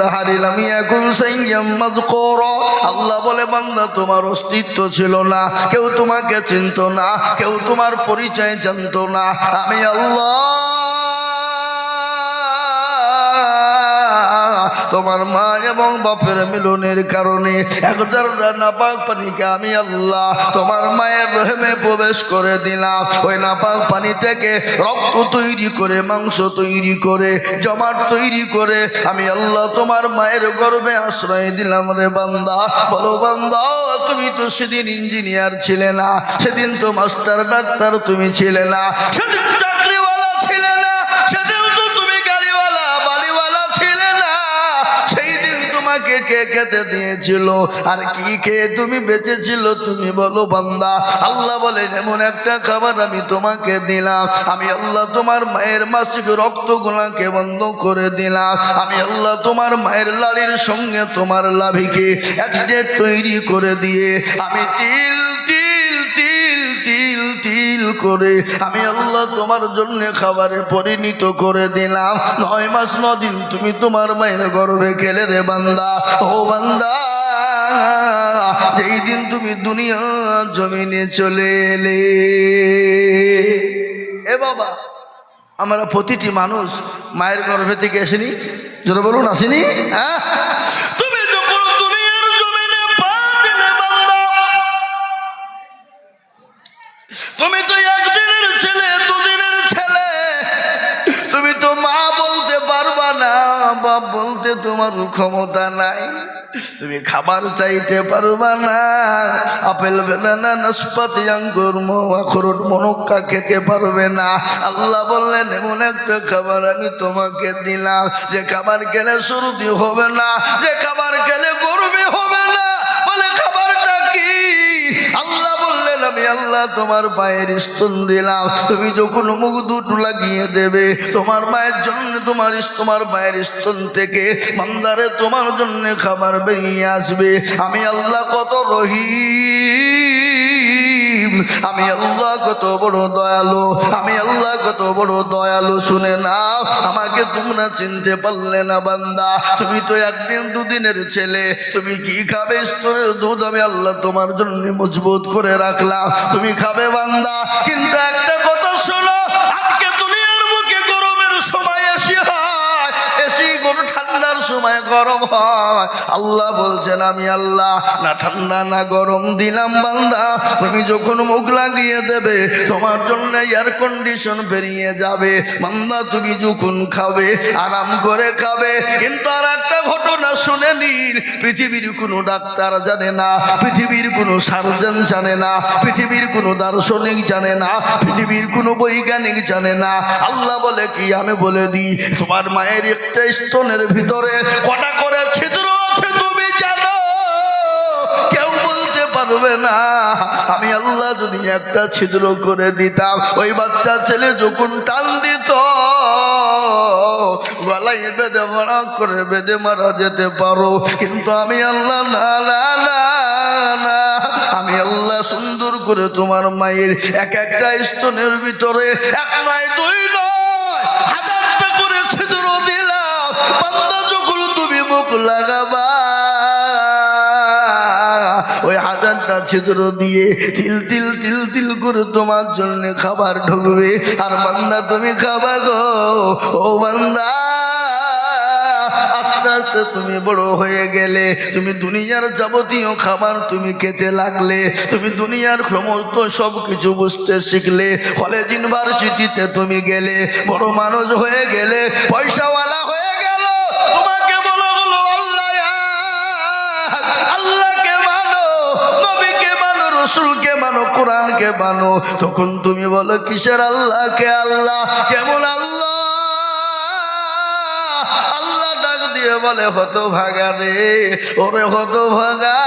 দাহারি লাম ইয়াকুন সাইয়াম মাযকুরা আল্লাহ বলে, বান্দা, তোমার অস্তিত্ব ছিল না, কেউ তোমাকে চিনত না, কেউ তোমার পরিচয় জানতো না। আমি আল্লাহ তোমার মা এবং বাপের মিলনের কারণে এক একদার নাপাক পানিকে আমি আল্লাহ তোমার মায়ের রহেমে প্রবেশ করে দিলাম। ওই নাপাক পানি থেকে রক্ত তৈরি করে, মাংস তৈরি করে, জমাট তৈরি করে আমি আল্লাহ তোমার মায়ের গর্বে আশ্রয় দিলাম রে বান্দা। বলো বান্দা, তুমি তো সেদিন ইঞ্জিনিয়ার ছিলে না, সেদিন তো মাস্টার ডাক্তার তুমি ছিলে না, সেদিন তোমাকে কে খেতে দিয়েছিল? আর কি খেয়ে তুমি বেঁচেছিল? তুমি বলো, বান্দা। আল্লাহ বলে এমন একটা খাবার আমি তোমাকে দিলাম। আমি আল্লাহ তোমার মায়ের মাসিক রক্ত গুলাকে বন্ধ করে দিলাম। আমি আল্লাহ তোমার মায়ের লালির সঙ্গে তোমার লাভিকে অ্যাক্সিডেন্ট তৈরি করে দিয়ে আমি তিল তিল তিল করে। আমি আল্লাহ তোমার জন্য খাবারে পরিণত করে দিলাম। নয় মাস দিন তুমি তোমার মায়ের গর্বে খেলে রে বান্দা। ও বান্দা, যেই দিন তুমি দুনিয়া জমিনে চলে এলে। এ বাবা, আমরা প্রতিটি মানুষ মায়ের গর্ভে থেকে আসেনি? জোরে বলুন, আসেনি? হ্যাঁ? বাপ বলতে তোমার ক্ষমতা নাই। তুমি খাবার চাইতে পারবা না। আপেল বেদানা নাসপাতি আঙ্গুর আখরোট মনক্কা খেতে পারবে না। আল্লাহ বললেন, এমন একটা খাবার আমি তোমাকে দিলাম। যে খাবার খেলে সর্দি হবে না, যে খাবার খেলে গরমে হবে না। বলে আমি আল্লাহ তোমার পায়ের স্তন দিলাম। তুমি যখন মুখ দুটো লাগিয়ে দেবে, তোমার মায়ের জন্য তোমার তোমার মায়ের স্তন থেকে মান্দারে তোমার জন্য খাবার বেরিয়ে আসবে। আমি আল্লাহ কত আমি আল্লাহ কত বড় দয়ালু, আমি আল্লাহ কত বড় দয়ালু, শুনে না আমাকে তোমরা চিনতে পারলে না বান্দা। তুমি তো একদিন দুদিনের ছেলে, তুমি কি খাবে? স্তরের দুধ আমি আল্লাহ তোমার জন্য মজবুত করে রাখলাম। তুমি খাবে বান্দা, কিন্তু একটা কথা শোনো, আজকে দুনিয়ার সময় গরম হয়। আল্লাহ বলছেন, আমি আল্লাহ, না ঠান্ডা, না গরম, দিলাম বান্দা। তুমি যখন মুখ লাগিয়ে দেবে, তোমার জন্য এয়ার কন্ডিশন বেরিয়ে যাবে। বান্দা, তুমি যখন খাবে, আরাম করে খাবে। কিন্তু আর একটা ঘটনা শুনে নিন, পৃথিবীর কোনো ডাক্তার জানে না, পৃথিবীর কোনো সার্জন জানে না, পৃথিবীর কোনো দার্শনিক জানে না, পৃথিবীর কোনো বৈজ্ঞানিক জানে না। আল্লাহ বলে কি? আমি বলে দিই, তোমার মায়ের একটা স্তনের ভিতরে কটা করে ছিদ্র আছে তুমি জানো? কেউ বলতে পারবে না। আমি আল্লাহ যদি একটা ছিদ্র করে দিতাম, ওই বাচ্চা ছেলে যখন দিত, গলায় মারা করে মারা যেতে পারো। কিন্তু আমি আল্লাহ, না না না না। আমি আল্লাহ সুন্দর করে তোমার মায়ের এক একটা স্তনের ভিতরে, এক নয় দুই মুখ লাগাবা। ওই হাজারটা ছিদ্র দিয়ে তিল তিল তিল তিল করে তোমার জন্য খাবার ঢুকবে। আর বান্দা, তুমি খাবা গো, ও বান্দা। আস্তে আস্তে তুমি বড় হয়ে গেলে, তুমি দুনিয়ার যাবতীয় খাবার তুমি খেতে লাগলে, তুমি দুনিয়ার সমস্ত সব কিছু বুঝতে শিখলে কলেজ ইউনিভার্সিটিতে তুমি গেলে, বড় মানুষ হয়ে গেলে, পয়সাওয়ালা হয়ে গেল রসুলকে মানো, কোরআনকে মানো, তখন তুমি বলো, কিসের আল্লাহ? কে আল্লাহ? কেমন আল্লাহ? আল্লাহ ডাক দিয়ে বলে হত ভাগা রে, ওরে হত ভাগা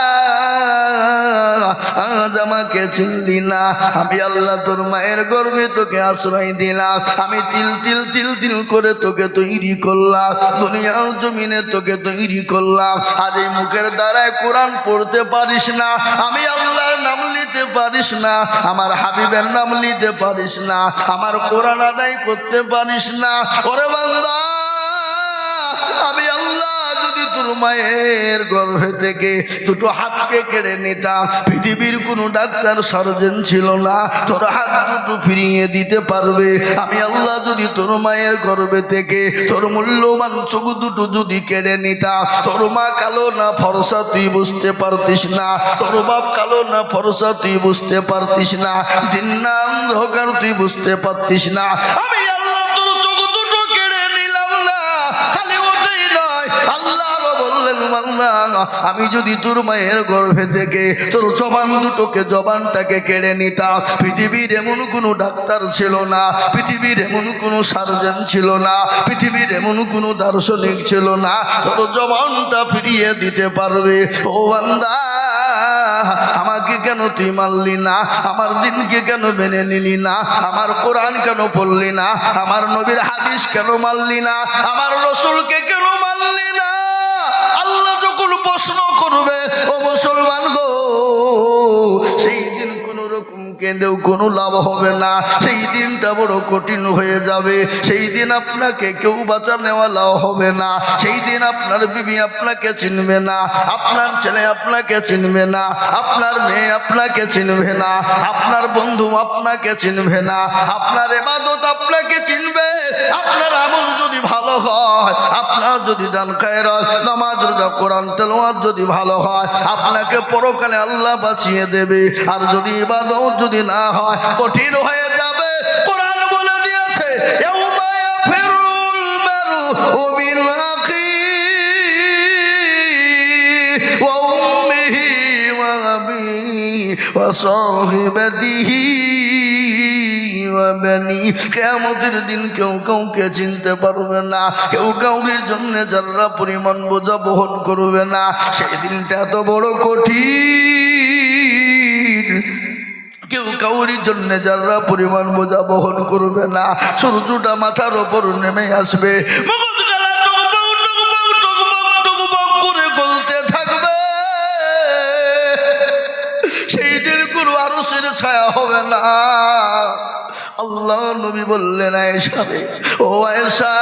আমাকে চিনলি না। আমি আল্লাহ তোর মায়ের গর্বে তোকে আশ্রয় দিলাম। আমি তিল তিল তিল তিল করে তোকে তৈরি করলাম। দুনিয়ার জমিনে তোকে তৈরি করলাম। আজ এই মুখের দ্বারায় কোরআন পড়তে পারিস না। আমি আল্লাহর নাম নিতে পারিস না। আমার হাবিবের নাম নিতে পারিস না। আমার কোরআন আদায় করতে পারিস না। ওরে বান্দা! তোর মায়ের গর্ভে থেকে দুটো হাতকে কেড়ে নিতাম। পৃথিবীর কোনো ডাক্তার সার্জন ছিল না। তোর হাত দুটো ফিরিয়ে দিতে পারবে। আমি আল্লাহ যদি তোর মায়ের গর্ভে থেকে তোর মূল্যবান চোখ দুটো যদি কেড়ে নিতাম, তোর মা কালো না ফরসা, তুই বুঝতে পারতিস না। তোর বাপ কালো না ফরসা, তুই বুঝতে পারতিস না। দিন না অন্ধকার, তুই বুঝতে পারতিস না। আমি আল্লাহ আমি যদি তোর মায়ের গর্ভে থেকে তোর জবান দুটোকে জবানটাকে কেড়ে নিতাম, পৃথিবীর এমন কোনো ডাক্তার ছিল না, পৃথিবীর এমন কোনো সার্জন ছিল না, পৃথিবীর এমন কোনো দার্শনিক ছিল না, তোর জবানটা ফিরিয়ে দিতে পারবে। ও বান্দা, আমাকে কেন তুই মারলি না? আমার দিনকে কেন মেনে নিলি না? আমার কোরআন কেন পড়লি না? আমার নবীর হাদিস কেন মারলি না? আমার রসুলকে কেন মারলি না প্রশ্ন করবে ও মুসলমান গো। সেই দিন রকম কেঁদেও কোনো লাভ হবে না। সেই দিনটা বড় কঠিন হয়ে যাবে। সেই দিন আপনাকে কেউ বাঁচা নেওয়ালাও হবে না। সেই দিন আপনার বিবি আপনাকে চিনবে না। আপনার ছেলে আপনাকে চিনবে না। আপনার মেয়ে আপনাকে চিনবে না। আপনার বন্ধু আপনাকে চিনবে না। আপনার এবাদত আপনাকে চিনবে। আপনার আমল যদি ভালো হয়, আপনার যদি দান খায়ের, নামাজ, রোজা, কোরআন, তেলাওয়াত যদি ভালো হয়, আপনাকে পরকালে আল্লাহ বাঁচিয়ে দেবে। আর যদি ইবাদত যদি না হয়, কঠিন হয়ে যাবে। কোরআন বলে দিয়েছে কেমতের দিন কেউ কাউকে চিনতে পারবে না, কেউ কাউরির জন্য যারা পরিমাণ বোঝা বহন করবে না, সেই দিনটা এত বড় কঠিন। কেউ কাউরির জন্য যারা পরিমাণ বোঝা বহন করবে না সূর্যটা মাথার ওপর নেমে আসবে। আল্লাহ নবী বললেন আয়েশা ও আয়েশা,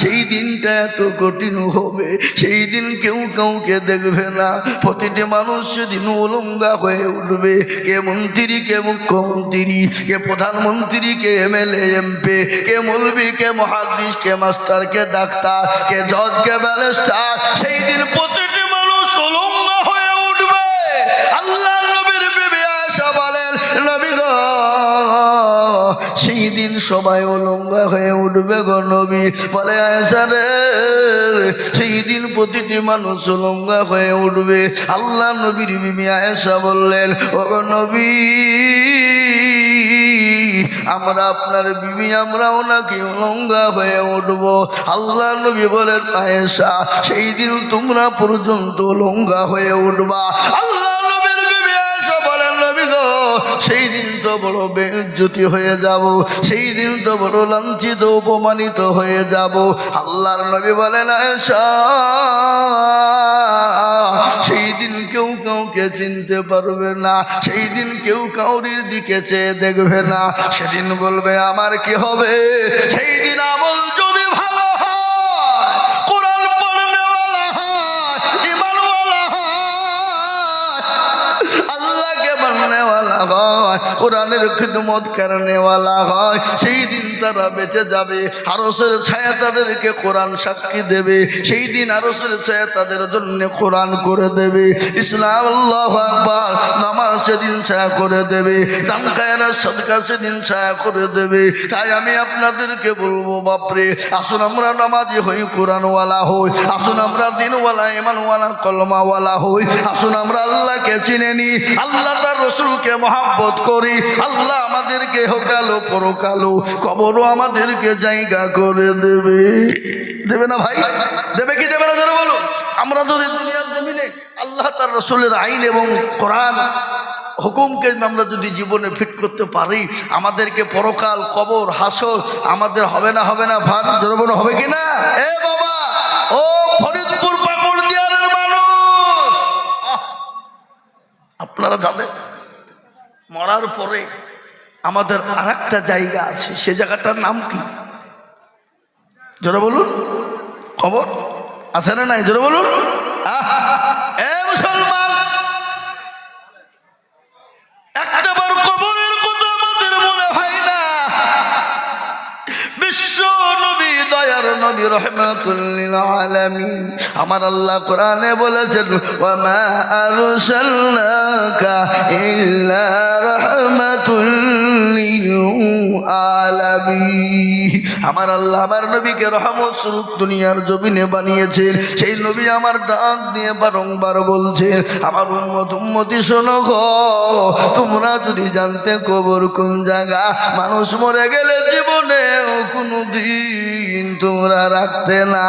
সেই দিনটা এত কঠিন হবে, সেই দিন কেউ কাউকে দেখবে না। প্রতিটি মানুষ সেদিন উলঙ্গা হয়ে উঠবে। কে মন্ত্রী, কে মুখ্যমন্ত্রী, কে প্রধানমন্ত্রী, কে এমএলএ, এমপি, কে মৌলবি কে মহাদিস, কে মাস্টার, কে ডাক্তার, কে জজ, কে ব্যালেস্টার সেই দিন প্রতিটি মানুষ উলঙ্গা সেই দিন সবাই অলঙ্গা হয়ে উঠবে গো নবী। বলে, আয়েশা রে, সেই দিন প্রতিটি মানুষ অলঙ্গা হয়ে উঠবে। আল্লাহ নবীর বিবি আয়েশা বললেন, ও নবী, আমরা আপনার বিবি, আমরাও নাকি অলঙ্গা হয়ে উঠব। আল্লাহ নবী বলেন, আয়েশা, সেই দিন তোমরা পর্যন্ত অলঙ্গা হয়ে উঠবা। আল্লাহ সেই দিন তো বড় বেজ্জতি হয়ে যাব, সেই দিন তো বড় লাঞ্ছিত, অপমানিত হয়ে যাব। আল্লাহর নবী আয়েশা, সেই দিন কেউ কাউকে চিনতে পারবে না, সেই দিন কেউ কাউরির দিকে চেয়ে দেখবে না। সেদিন বলবে, আমার কি হবে? সেই দিন আমল হয়, কোরআনের খিদমত করনেওয়ালা হয়, সেই দিন তারা বেঁচে যাবে। আরসের ছায়া তাদেরকে কোরআন সাক্ষী দেবে। সেই দিন আরসের ছায়া তাদের জন্য কোরআন করে দেবে। ইসলাম নামাজ সেদিন ছায়া করে দেবে। সদকা সেদিন ছায়া করে দেবে। তাই আমি আপনাদেরকে বলব, বাপরে, আসুন আমরা নামাজি হই, কোরআনওয়ালা হই। আসুন আমরা দিনওয়ালা ইমানওয়ালা কলমাওয়ালা হই। আসুন আমরা আল্লাহকে চিনে নি আল্লাহ তার রসুলকে মহাব্বত করি। আল্লাহ আমাদেরকে হোকালো পরকালো কবরও আমাদেরকে জায়গা করে দেবে। দেবে না ভাই? দেবে কি দেবে না? ধরে বলো আমরা যদি দুনিয়ার জমিনে আল্লাহ তার রসুলের আইন এবং কোরআন হুকুমকে আমরা যদি জীবনে ফিট করতে পারি, আমাদেরকে পরকাল, কবর, হাসর আমাদের হবে না হবে না ভার বলো হবে কি না? এ বাবা, ও ফরিদপুর পাকুড় দিয়ারের মানুষ। আপনারা জানেন? মরার পরে আমাদের আর একটা জায়গা আছে, সে জায়গাটার নাম কি? জোরে বলুন। খবর? আছে না নাই? জোরে বলুন। মুসলমান! নবী রহমাতুল্লিল আলামিন। আমার আল্লাহ কোরআনে বলেছেন ওয়ামা আরসালনাকা ইল্লা রাহমাতুল্লিল আলামিন। আমার আল্লাহ আমার নবীকে রহমত স্বরূপ দুনিয়ার জমিনে বানিয়েছেন। সেই নবী আমার ডাক দিয়ে বারংবার বলছেন, আমার উম্মত, উম্মতি শোনো তোমরা যদি জানতে কবর কোন জায়গা, মানুষ মরে গেলে জীবনে কোনো দিন তোমরা রাখতে না।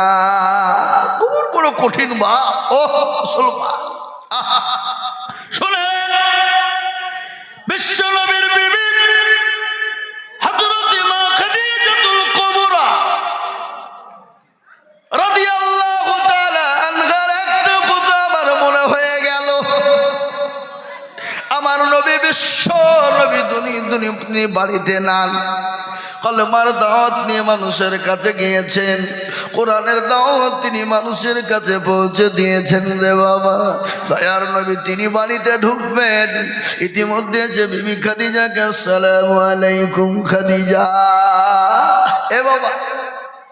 কবর বড় কঠিন বা ও মুসলমান! শোনেন দুনি দুনি তিনি বাড়িতে নান কলমার দাওয়াত নিয়ে মানুষের কাছে গিয়েছেন। কোরআনের দাওয়াত তিনি মানুষের কাছে পৌঁছে দিয়েছেন রে বাবা। দয়ার নবী তিনি বাড়িতে ঢুকবেন। ইতিমধ্যে যে বিবি খাদিজাকে আসসালামু আলাইকুম খাদিজা। এ বাবা,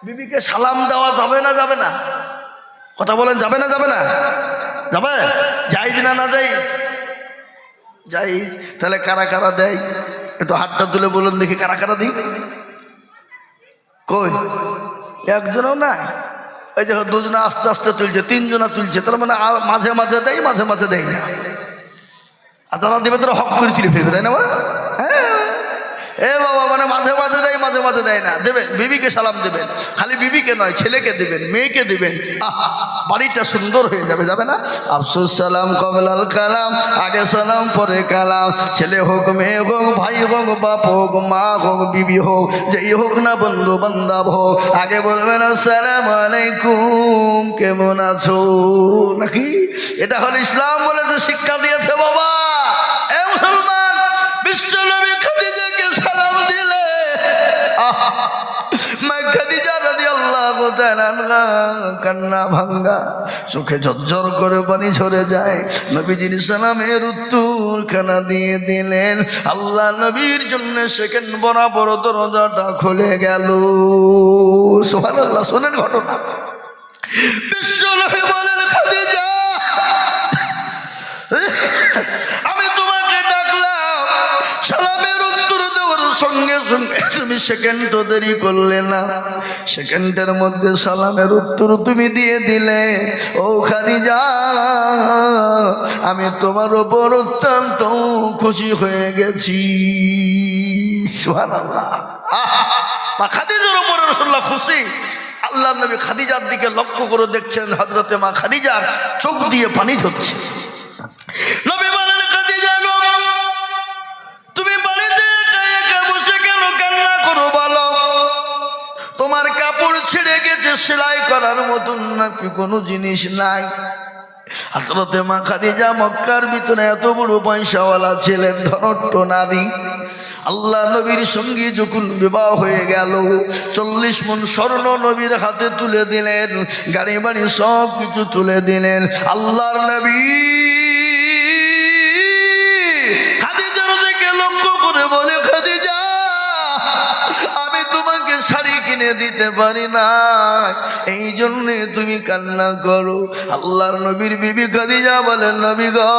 বিবিকে সালাম দেওয়া যাবে না যাবে না? কথা বলেন, যাবে না যাবে না? যাবে? যাই দিনা না যাই। যাই, তাহলে কারা কারা দেয়? একটু হাতটা তুলে বলুন দেখি কারা কারা দিই। কই? একজনও না এই দেখো, দুজনা আস্তে আস্তে তুলছে, তিনজনা তুলছে, তার মানে মাঝে মাঝে দেয়, মাঝে মাঝে দেয় না। আর যারা দেবে, তারা হক করে তুলে ফেলবে, তাই না বলে? এ বাবা মানে মাঝে মাঝে দেয়, মাঝে মাঝে দেয় না। দেবেন, বিবিকে সালাম দেবেন। খালি বিবিকে নয়, ছেলেকে দেবেন, মেয়েকে দেবেন। বাড়িটা সুন্দর হয়ে যাবে যাবে না? আফসুস, সালাম কমলাল কালাম, আগে সালাম, পরে কালাম। ছেলে হোক, মেয়ে হোক, ভাই হোক, বাপ হোক, মা হোক, বিবি হোক, যেই হোক না বন্ধু, বান্ধব হোক। আগে বলবেন, আসসালাম আলাইকুম, কেমন আছো? নাকি? এটা হলো ইসলাম বলে তো শিক্ষা দিয়েছে বাবা। কান্না ভাঙ্গা, চোখে ঝরঝর করে পানি ঝরে যায়। নবীজির সালামের উত্তর খানা দিয়ে দিলেন, আল্লাহ নবীর জন্য সেকেন্ড বরাবর দরজাটা খুলে গেল। সুবহানাল্লাহ, শোনেন ঘটনা। আমি তোমাকে ডাকলাম, সালামের সঙ্গে সঙ্গে তুমি সেকেন্ড দেরি করলে না। সেকেন্ডের মধ্যে সালামের উত্তর তুমি দিয়ে দিলে। ও খাদিজা, আমি তোমার ওপর অত্যন্ত খুশি হয়ে গেছি। খাদিজার খুশি। আল্লাহ নবী খাদিজার দিকে লক্ষ্য করে দেখছেন হজরতে মা খাদিজার চোখ দিয়ে পানি ঝরছে। গেছে সেলাই করার মতন নাকি কোনো জিনিস নাই। হাতরতে মা খাদিজা মক্কার ভিতরে এত বড় পয়সাওয়ালা ছিলেন, ধনট্ট নারী। আল্লাহ নবীর সঙ্গে যখন বিবাহ হয়ে গেল, চল্লিশ মন স্বর্ণ নবীর হাতে তুলে দিলেন, গাড়ি বাড়ি সব কিছু তুলে দিলেন। আল্লাহর নবী খাদিজার দিকে লক্ষ্য করে বলে, খাদিজা তোমাকে শাড়ি কিনে দিতে পারি না এই জন্যে তুমি কান্না করো। আল্লাহর নবীর বিবি খাদিজা বলেন, নবী গো,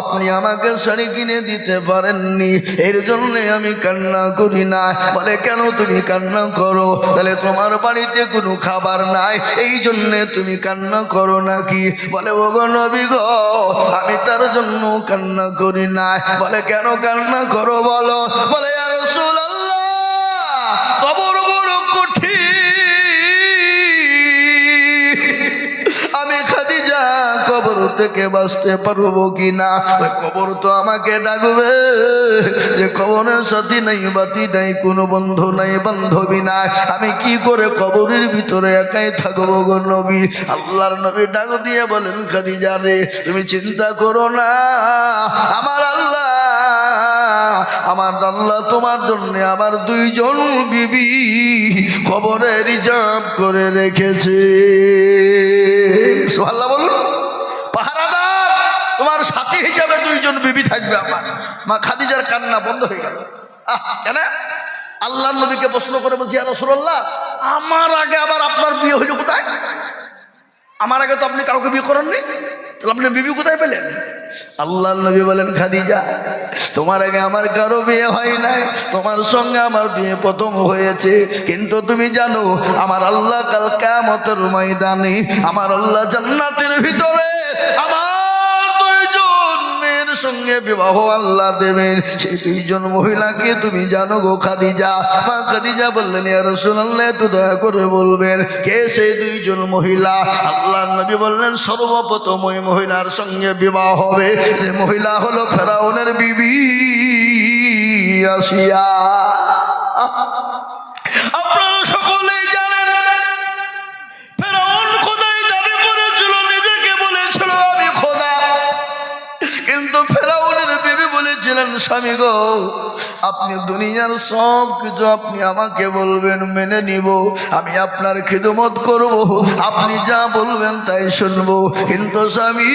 আপনি আমাকে শাড়ি কিনে দিতে পারেননি। এর জন্যে আমি কান্না করি না। বলে, কেন তুমি কান্না করো? তাহলে তোমার বাড়িতে কোনো খাবার নাই। এই জন্যে তুমি কান্না করো নাকি? বলে ও গো নবী গো, আমি তার জন্য কান্না করি না বলে, কেন কান্না করো বলো? বলে, আর থেকে বাঁচতে পারব কি না ওই কবর তো আমাকে ডাকবে। যে কবরের সাথী নাই, বাতি নাই, কোনো বন্ধু নাই, বান্ধবী নাই। আমি কি করে কবরের ভিতরে একাই থাকব গো নবী? আল্লাহর নবী ডাক দিয়ে বলেন, খাদিজা রে, তুমি চিন্তা করো না। আমার আল্লাহ আমার আল্লাহ তোমার জন্য আমার দুইজন বিবি খবরে রিজার্ভ করে রেখেছে। সোহাল্লা বলুন। হিসাবে দুইজন বিবি থাকবে আমার। মা খাদিজার কান্না বন্ধ হয়ে গেল। কেন? আল্লাহ নবীকে প্রশ্ন করে বলছি রসুল্লাহ আমার আগে আবার আপনার বিয়ে হইল কোথায়? আমার আগে তো আপনি কাউকে বিয়ে করেননি। তাহলে আপনি বিবি কোথায় পেলেন? আল্লাহ নবী বলেন, খাদিজা, তোমার আগে আমার কারও বিয়ে হয় নাই। তোমার সঙ্গে আমার বিয়ে প্রথম হয়েছে। কিন্তু তুমি জানো, আমার আল্লাহ কাল কেমতের ময়দানে, আমার আল্লাহ জান্নাতের ভিতরে আমার সঙ্গে বিবাহ আল্লাহ দেবেন। সেই দুইজন মহিলাকে তুমি জানো গো খাদিজা। মা খাদিজা বললেন, ইয়া রাসূলুল্লাহ, একটু দয়া করে বলবেন, কে সেই দুইজন মহিলা? আল্লাহ নবী বললেন, সর্বপ্রথম ওই মহিলার সঙ্গে বিবাহ হবে। যে মহিলা হলো ফেরাউনের বিবি আসিয়া আপনারা সকলেই বলেছিলেন স্বামী গো, আপনি দুনিয়ার সব কিছু আপনি আমাকে বলবেন, মেনে নিব। আমি আপনার খিদমত করব, আপনি যা বলবেন তাই শুনব। কিন্তু স্বামী,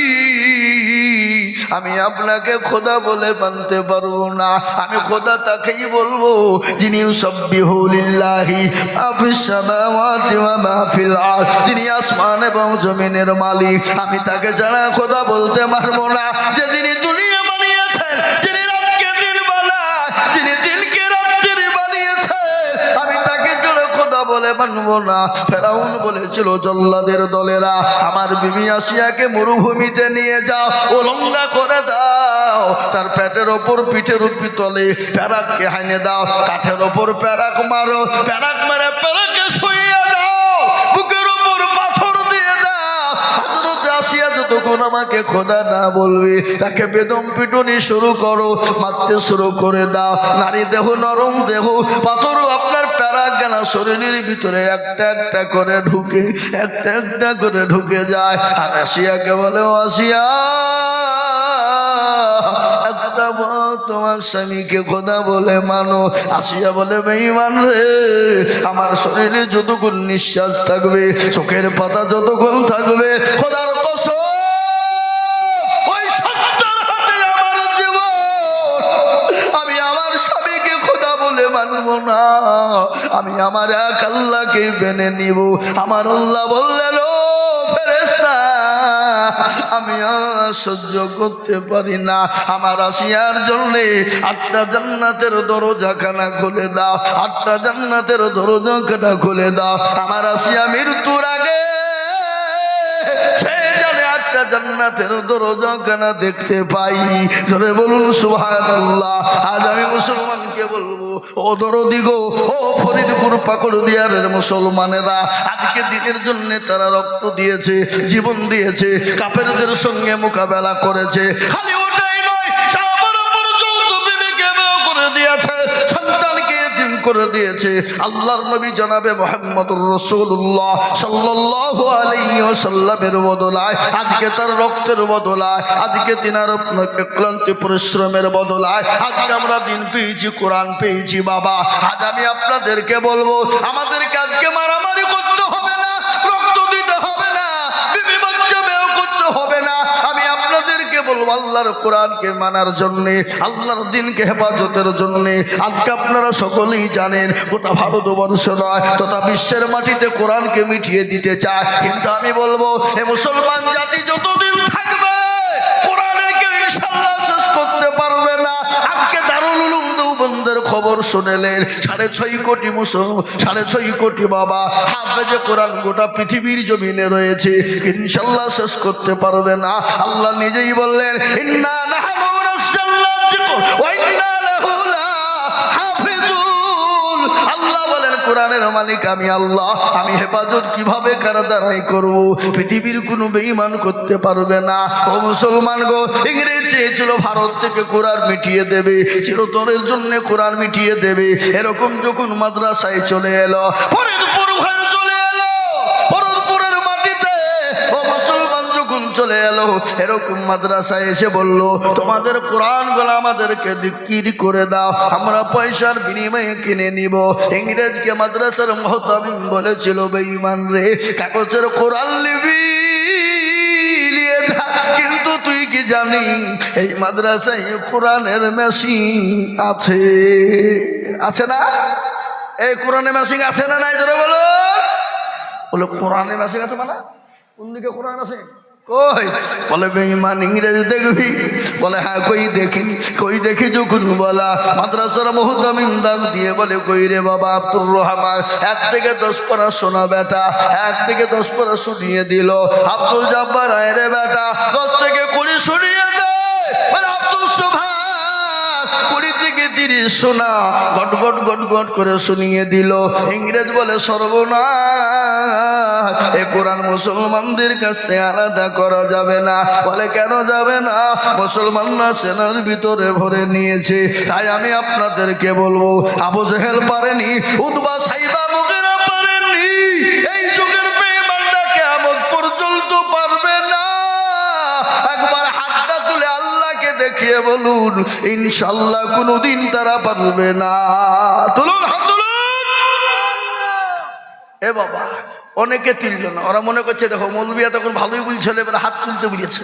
আমি আপনাকে খোদা বলে মানতে পারব না। আমি খোদা তাকেই বলব, যিনি যিনি আসমান এবং জমিনের মালিক। আমি তাকে জানা খোদা বলতে পারব না। যে যিনি দুনিয়া যিনি দিনকে রাত্রির বানিয়েছে, আমি তাকে জোরে খোদা বলে মানবো না। ফেরাউন বলেছিল, জল্লাদের দলেরা, আমার বিবি আসিয়াকে মরুভূমিতে নিয়ে যাও ওলঙ্গা করে দাও। তার পেটের ওপর পিঠের উপি তলে প্যারাককে হাইনে দাও, কাঠের ওপর প্যারাক মারো, প্যারাক মারে প্যারাকে শুইয়ে যতক্ষণ আমাকে খোদা না বলবে, তাকে বেদম পিটুনি শুরু করো, মারতে শুরু করে দাও। নারী দেহ, নরম দেহ, পাথরও আপনার প্যারা গেলা শরীরের ভিতরে একটা একটা করে ঢুকে, একটা একটা করে ঢুকে যায়। আর আসিয়াকে বলে আসিয়া তোমার স্বামীকে খোদা বলে মানো। আসিয়া বলে, বেঈমান রে, আমার শরীরে যতক্ষণ নিঃশ্বাস থাকবে, চোখের পাতা যতক্ষণ থাকবে, খোদার কসম মানব না। আমি আমার এক আল্লাহকে মেনে নিব। আমার আল্লাহ বললেন, ও ফেরেশতা, আমি সহ্য করতে পারি না। আমার আসিয়ার জন্যে আটটা জান্নাতের দরজাখানা খুলে দাও। আটটা জান্নাতের দরজাখানা খুলে দাও। আমার আসিয়া মৃত্যুর আগে জানে জান্নাতের দরজা কেন দেখতে পাই। ধরে বলুন, সুবহানাল্লাহ। আজ আমি মুসলমানকে বলব, ও দর দিগ ও ফরিদপুর পাকড় দিয়ারের মুসলমানেরা, আজকে দিনের জন্য তারা রক্ত দিয়েছে, জীবন দিয়েছে কাপেরদের সঙ্গে মোকাবেলা করেছে। খালি করে দিয়েছে। আল্লাহর নবী জনাবে মোহাম্মদুর রসুল্লাহ সাল্লাহ আলাইসাল্লামের বদলায়, আজকে তার রক্তের বদলায়, আজকে তিনার ক্লান্তি, পরিশ্রমের বদলায়, আজকে আমরা দিন পেয়েছি, কোরআন পেয়েছি বাবা। আজ আমি আপনাদেরকে বলব, আমাদেরকে আজকে মারামারি করতে হবে। বলব আল্লাহর কোরআনকে মানার জন্যে, আল্লাহর দিনকে হেফাজতের জন্যে। আজকে আপনারা সকলেই জানেন, গোটা ভারতবর্ষ নয়, তথা বিশ্বের মাটিতে কোরআনকে মিটিয়ে দিতে চায়। কিন্তু আমি বলব, এ মুসলমান জাতি যতদিন থাকবে দেওবন্দের খবর শুনেলেন, সাড়ে ছয় কোটি মুসলমান সাড়ে ছয় কোটি বাবা, হাফেজে কোরআন গোটা পৃথিবীর জমিনে রয়েছে ইনশাল্লাহ শেষ করতে পারবে না। আল্লাহ নিজেই বললেন, ইন্না নাযালনা যিকর, ওয়া ইন্না লাহু লাহাফিজুন আল্লাহ বলেন, কোরআনের মালিক আমি আল্লাহ। আমি হেফাজত কীভাবে কার দ্বারাই করব? পৃথিবীর কোনো বেঈমান করতে পারবে না। ও মুসলমান গো, ইংরেজ চেয়েছিল ভারত থেকে কোরআন মিটিয়ে দেবে। চিরতরের জন্য কোরআন মিটিয়ে দেবে। এরকম যখন মাদ্রাসায় চলে এলো, ফরিদপুর চলে এলো। চলে এলো, এরকম মাদ্রাসায় এসে বলল, তোমাদের কোরআনগুলো আমাদেরকে বিক্রি করে দাও, আমরা পয়সার বিনিময়ে কিনে নিব। ইংরেজকে মাদ্রাসার মহতামিম বলেছিল, বেঈমান রে, কাগজের কোরআন লিবি কিন্তু তুই কি জানি, এই মাদ্রাসায় কোরআনের মেশিন আছে আছে না? এই কোরআনের মেশিন আছে না নাই? ধরে বলো। বলে, কোরআনের মেশিন আছে মানে? কোন দিকে কোরআন আছে কই? বলে, বেঈমান ইংরেজি দেখবি? বলে হ্যাঁ কই দেখি কই দেখি যখন বলা। মাদ্রাসার মুহতামিম ডাক দিয়ে বলে, কই রে বাবা, আব্দুর রহমান, এক থেকে দশ পড়া শোনা বেটা, এক থেকে দশ পড়া শুনিয়ে দিল। আব্দুল জাব্বার আয় রে বেটা, দশ থেকে কুড়ি শুনিয়ে দে। বলে, আব্দুল সুভাষ কুড়ি থেকে তিরিশ গট গট গট করে শুনিয়ে দিল। ইংরেজ বলে, সর্বনাশ, এ কোরআন মুসলমানদের কাছ থেকে আলাদা করা যাবে না। বলে, কেন যাবে না? মুসলমানরা সেনার ভিতরে ভরে নিয়েছে। তাই আমি আপনাদেরকে বলব, আবু জেহেল পারেনি উদ্বা সাইবা মুগেরা দেখিয়ে বলুন, ইনশাল্লাহ কোনোদিন তারা পারবে না। তুলুন তুলুন। এ বাবা, অনেকে তিনজন, ওরা মনে করছে, দেখো মৌলবিয়া তখন ভালোই বলছিল, এবার হাত তুলতে বুঝেছে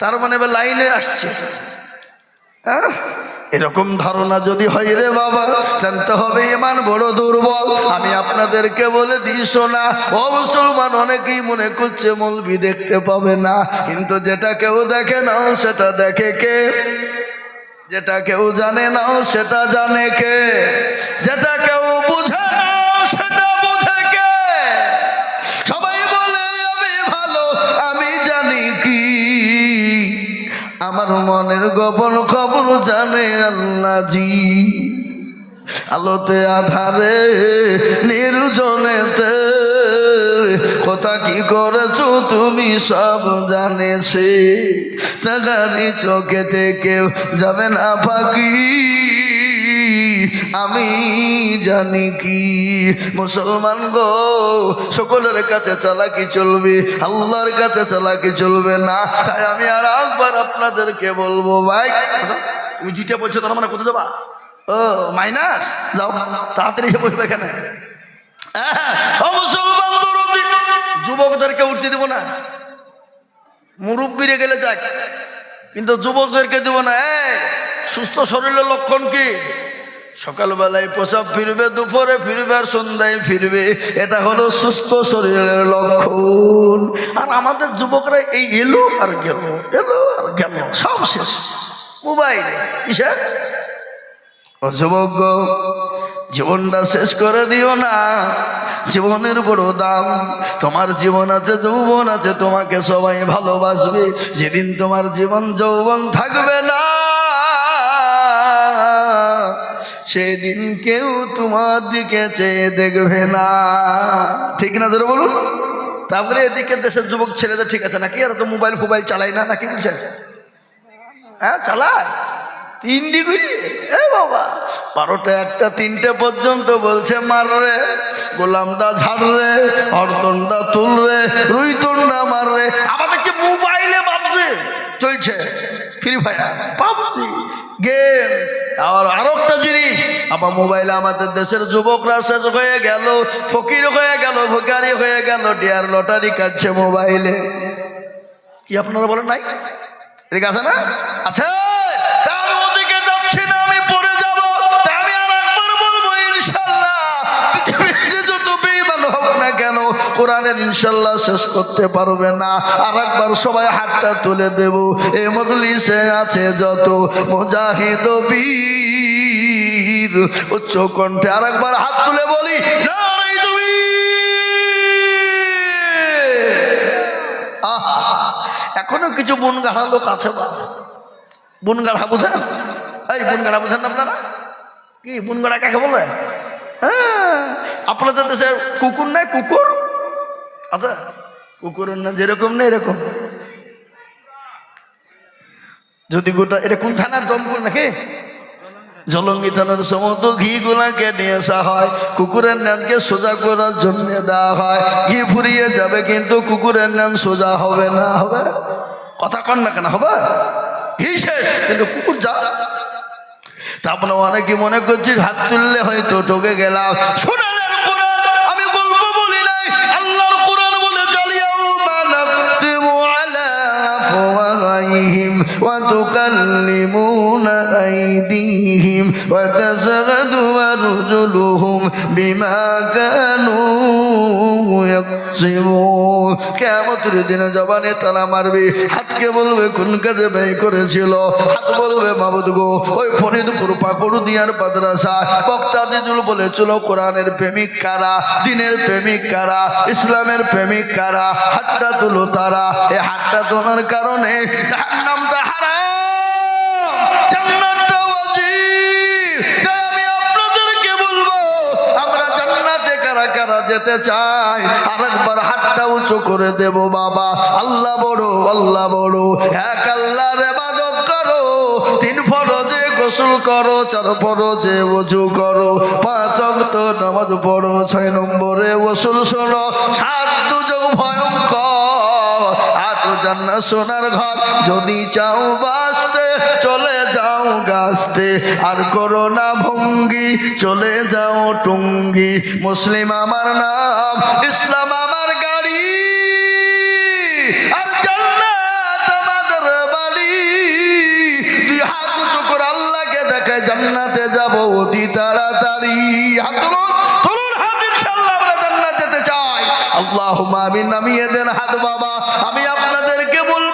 তার মানে এবার লাইনে আসছে। হ্যাঁ? এরকম ধারণা যদি হয় রে বাবা, জানতে হবে ইমান বড় দুর্বল। আমি আপনাদেরকে বলে দিস না ও মুসলমান, অনেকেই মনে করছে মলবি দেখতে পাবে না। কিন্তু যেটা কেউ দেখে নাও, সেটা দেখে কে? যেটা কেউ জানে নাও, সেটা জানে কে? যেটা কেউ বুঝে না আমার মনের গোপন খবর জানে আল্লাহ জি আলোতে, আধারে, নির্জনেতে। কথা কি করেছ তুমি সব জানেছে। তাগারি চোখেতে কেউ যাবে না ফাঁকি। আমি জানি কি মুসলমান গো সকলের কাছে চালাকি চলবে আল্লাহর কাছে চালাকি চলবে না? তাই আমি আর একবার আপনাদেরকে বলব ভাই তুমি দুইটা বলছো তার মানে কোথায় যাবা? ও মাইনাস? যাও তাড়াতাড়ি বসবে এখানে। হ্যাঁ, যুবকদেরকে উঠতে দিব না। মুরব্বীরে গেলে যাক কিন্তু যুবকদেরকে দিব না। সুস্থ শরীরের লক্ষণ কি? সকালবেলায় প্রসাব ফিরবে, দুপুরে ফিরবে আর সন্ধ্যায় ফিরবে। এটা হলো সুস্থ শরীরের লক্ষণ। আর আমাদের যুবকরা এই এলো আর গেল, এলো আর গেল, সব শেষ। মোবাইল, কিসের? জীবনটা শেষ করে দিও না। জীবনের বড় দাম, তোমার জীবন আছে, যৌবন আছে, তোমাকে সবাই ভালোবাসবে। যেদিন তোমার জীবন যৌবন থাকবে না। সেদিন কেউ তোমার দিকে চেয়ে দেখবে না। ঠিক না ধরে বলুন? তারপরে এদিকে দেশের যুবক ছেলেদের ঠিক আছে নাকি? আর তো মোবাইল ফোবাইল চালাই না নাকি বুঝছে হ্যাঁ চালায়। তিন ডিগ্রি? এ বাবা, বারোটা একটা, তিনটে পর্যন্ত বলছে, মার রে, গোলামটা ঝাড় রে হরতনটা তুল রে, রুইতনটা মার রে। আমাদের যে মোবাইলে ভাবছে চলছে? ফ্রি ফায়ার পাবজি, গেম আর আরও একটা জিনিস, আমার মোবাইলে আমাদের দেশের যুবকরা শেষ হয়ে গেল, ফকির হয়ে গেল ভোকারি হয়ে গেল, ডিয়ার লটারি কাটছে মোবাইলে। কি আপনারা বলেন নাই? এদিকে আছে না আছে? কোরআনের ইনশাল্লাহ শেষ করতে পারবে না। আর একবার সবাই হাতটা তুলে দেব। এই মজলিসে আছে যত মুজাহিদ বীর উচ্চ কণ্ঠে আর একবার হাত তুলে বলি এখনও কিছু বন গাড়া লোক আছে বন গাড়া বুঝেন? এই বন গাড়া বুঝেন আপনারা? কি, বন গাড়া কাকে বলে? হ্যাঁ আপনাদের দেশে কুকুর নাই, কুকুর? আচ্ছা কুকুরের নাম যেরকম না এরকম। যদি গোটা, এটা কোন থানার দমপুর নাকি? জলঙ্গি থানার সমস্ত ঘি গুলাকে নিয়ে আসা হয়, কুকুরের নানকে সোজা করার জন্য দেওয়া হয়। ঘি ফুরিয়ে যাবে কিন্তু কুকুরের নান সোজা হবে না, হবে? কথা কন না কেন, হবে? ঘি শেষ, কিন্তু কুকুর যা। তারপরে অনেকে মনে করছি হাত তুললে হয়তো ঠকে গেলাম। وتكلمون أيديهم وتزغد أرجلهم بما كانوا يقصرون কেমতের দিনে জবানে তালা মারবে? হাতকে বলবে, কোন কাজে ব্যয় করেছিল? হাত বলবে, মাবুদ গো, ওই ফরিদপুর পাকুড় দিয়ার মাদ্রাসা। বক্তা দিজুল বলেছিল, কোরআনের প্রেমিক কারা? দিনের প্রেমিক কারা? ইসলামের প্রেমিক কারা? হাতটা তুলো তারা। এই হাতটা তোলার কারণে নামটা ওয়াজিব। কারা যেতে আরেকবার হাতটা উঁচু করে দেব বাবা। আল্লাহ বড় আল্লাহ বড়। এক আল্লাহ রে বাদক করো, তিন ফরজে গোসল করো, চার ফরজে ওযু করো। পাঁচ অক্ত নামাজ পড়ো, ছয় নম্বরে ওসুল শোনো। সাত দুযোগ ভয়ঙ্কর। জান্না সোনার ঘর। যদি চাও বাঁচতে, চলে যাও গাছতে। আর করো না ভঙ্গি, চলে যাও টুঙ্গি। মুসলিম আমার নাম, ইসলাম আমার গাড়ি। আর জান্নাত আমাদের বাড়ি। দুই হাত উঁচু করে আল্লাহকে দেখায় জান্নাতে যাব অতি তাড়াতাড়ি। হাত চাই আমি নামিয়ে দেন হাত বাবা। আমি আপনাদেরকে বলব